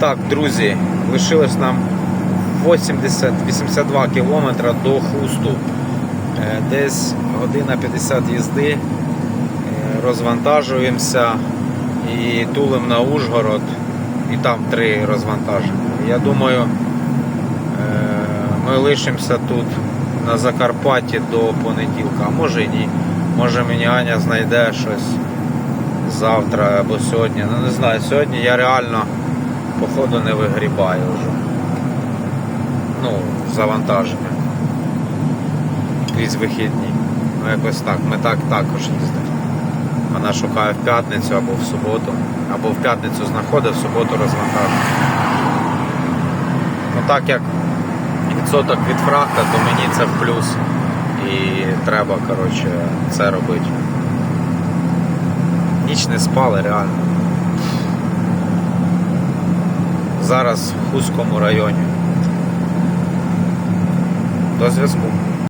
Так, друзі, лишилось нам 80-82 кілометра до хусту. Е, Десь година 50 їзди. Е, Розвантажуємося і тулим на Ужгород. І там три розвантаження. Я думаю, е, ми лишимося тут на Закарпатті до понеділка, а може і ні. Може мені Аня знайде щось завтра або сьогодні. Ну не знаю, сьогодні я реально походу не вигрібаю вже. Ну, завантаження. Крізь вихідні. Ну якось так. Ми так також їздимо. Вона шукає в п'ятницю або в суботу. Або в п'ятницю знаходить, в суботу розвантажує. Ну так як відсоток від фрахта, то мені це в плюс. І треба, коротше, це робити. Ніч не спали, реально. Зараз в Хузькому районі. До зв'язку.